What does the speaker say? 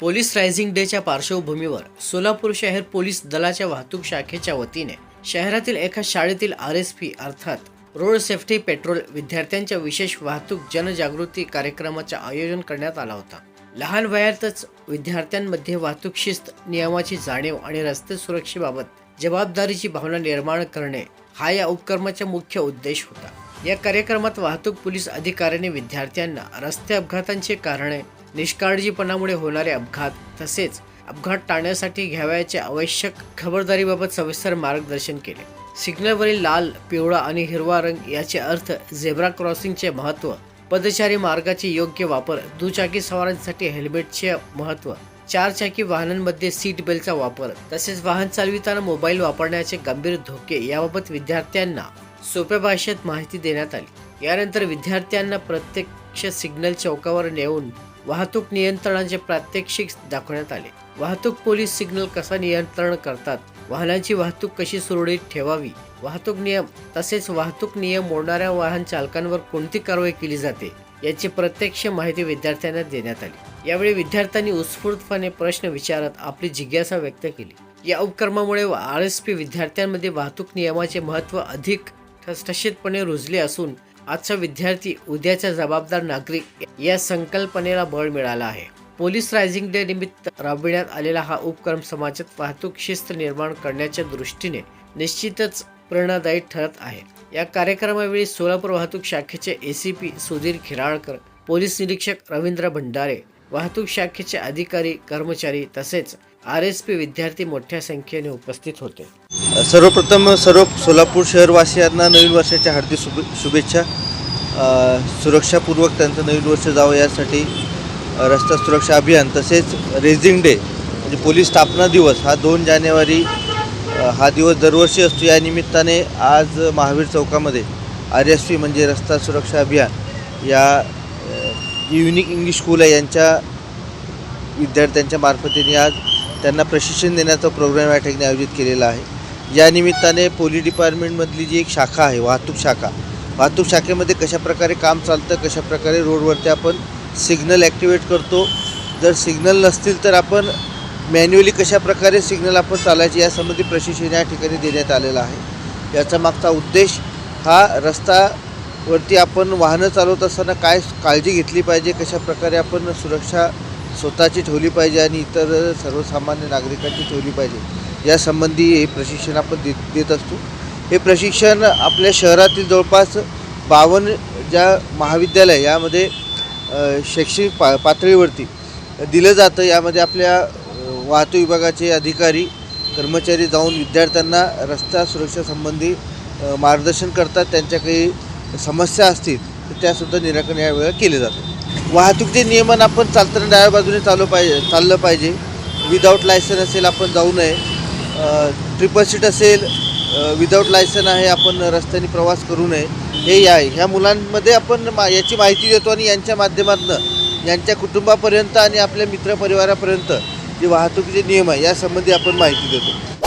Police rising डेच्या पार्श्वभूमीवर सोलापूर शहर पोलीस दलाच्या वाहतूक शाखेच्या वतीने शहरातील एका शाळेतील आर एस पी अर्थात रोड सेफ्टी पेट्रोल विद्यार्थ्यांच्या विशेष वाहतूक जनजागृती कार्यक्रमाचे आयोजन करण्यात आला होता. लहान वयातच विद्यार्थ्यांमध्ये वाहतूक शिस्त नियमाची जाणीव आणि रस्ते सुरक्षेबाबत जबाबदारीची भावना निर्माण करणे हा या उपक्रमाचा मुख्य उद्देश होता. या कार्यक्रमात वाहतूक पोलीस अधिकाऱ्यांनी विद्यार्थ्यांना रस्ते अपघातांचे कारणे निष्काळजीपणामुळे होणारे अपघात तसेच अपघात टाळण्यासाठी घ्यावयाचे आवश्यक खबरदारीबाबत सविस्तर मार्गदर्शन केले. सिग्नलवरील लाल पिवळा आणि हिरवा रंग याचे अर्थ झेब्रा क्रॉसिंगचे महत्त्व पदचारी मार्गाचे योग्य वापर दुचाकी सवारांसाठी हेल्मेटचे महत्त्व चारचाकी वाहनांमध्ये सीट बेल्टचा वापर तसेच वाहन चालविताना मोबाईल वापरण्याचे गंभीर धोके याबाबत विद्यार्थ्यांना सोप्या भाषेत माहिती देण्यात आली. यानंतर विद्यार्थ्यांना प्रत्यक्ष सिग्नल चौकावर नेऊन वाहतूक नियंत्रणाचे प्रात्यक्षिक दाखवण्यात आले. वाहतूक पोलीस सिग्नल कसा नियंत्रण करतात? वाहनांची वाहतूक कशी सुरळीत ठेवावी? वाहतूक नियम तसेच वाहतूक नियम मोडणाऱ्या वाहन चालकांवर कोणती कारवाई केली जाते? याची प्रत्यक्ष माहिती विद्यार्थ्यांना देण्यात आली. यावेळी विद्यार्थ्यांनी उत्स्फूर्तपणे प्रश्न विचारत आपली जिज्ञासा व्यक्त केली. या उपक्रमामुळे आर एस पी विद्यार्थ्यांमध्ये वाहतूक नियमाचे महत्त्व अधिक ठसठशीतपणे रुजले असून आजचा विद्यार्थी उद्याचा जबाबदार नागरिक या संकल्पनेला बळ मिळालं आहे. पोलीस रायझिंग डे निमित्त राबविण्यात आलेला हा उपक्रम समाजात वाहतूक शिस्त निर्माण करण्याच्या दृष्टीने निश्चितच प्रेरणादायी ठरत आहे. या कार्यक्रमावेळी सोलापूर वाहतूक शाखेचे एसीपी सुधीर खिराळकर पोलीस निरीक्षक रवींद्र भंडारे वाहतूक शाखेचे अधिकारी कर्मचारी तसेच आर एस पी विद्यार्थी मोठ्या संख्येने उपस्थित होते. सर्वप्रथम सर्व सोलापूर शहरवासियांना नवीन वर्षाच्या हार्दिक शुभे शुभेच्छा. सुरक्षापूर्वक त्यांचं नवीन वर्ष जावं यासाठी रस्ता सुरक्षा अभियान तसेच रेझिंग डे म्हणजे पोलीस स्थापना दिवस हा दोन जानेवारी हा दिवस दरवर्षी असतो. या निमित्ताने आज महावीर चौकामध्ये आर एस पी म्हणजे रस्ता सुरक्षा अभियान या युनिक इंग्लिश स्कूल आहे यांच्या विद्यार्थ्यांच्या मार्फतीने आज त्यांना प्रशिक्षण देण्याचा प्रोग्राम या ठिकाणी आयोजित केलेला आहे. या निमित्ताने पोलीस डिपार्टमेंटमधली जी एक शाखा आहे वाहतूक शाखा वाहतूक शाखेमध्ये कशाप्रकारे काम चालतं कशाप्रकारे रोडवरती आपण सिग्नल ॲक्टिवेट करतो जर सिग्नल नसतील तर आपण मॅन्युअली कशाप्रकारे सिग्नल आपण चालायचे यासंबंधी प्रशिक्षण या ठिकाणी देण्यात आलेलं आहे. याचा मागचा उद्देश हा रस्तावरती आपण वाहनं चालवत असताना काय काळजी घेतली पाहिजे कशाप्रकारे आपण सुरक्षा स्वतःची ठेवली पाहिजे आणि इतर सर्वसामान्य नागरिकांची ठेवली पाहिजे. यासंबंधी हे प्रशिक्षण आपण देत देत असतो. हे प्रशिक्षण आपल्या शहरातील जवळपास बावन्न ज्या महाविद्यालय यामध्ये शैक्षणिक पा पातळीवरती दिलं जातं. यामध्ये आपल्या वाहतूक विभागाचे अधिकारी कर्मचारी जाऊन विद्यार्थ्यांना रस्ता सुरक्षासंबंधी मार्गदर्शन करतात. त्यांच्या काही समस्या असतील तर त्यासुद्धा निराकरण यावेळेला केले जातं. वाहतूकचे नियमन आपण चालताना डाव्या बाजूने चालू पाहिजे चाललं पाहिजे. विदाऊट लायसन असेल आपण जाऊ नये. ट्रिपल सीट असेल विदाऊट लायसन आहे आपण रस्त्याने प्रवास करू नये. हे या ह्या मुलांमध्ये आपण मा याची माहिती देतो आणि यांच्या माध्यमातून यांच्या कुटुंबापर्यंत आणि आपल्या मित्रपरिवारापर्यंत जे वाहतुकीचे नियम आहे यासंबंधी आपण माहिती देतो.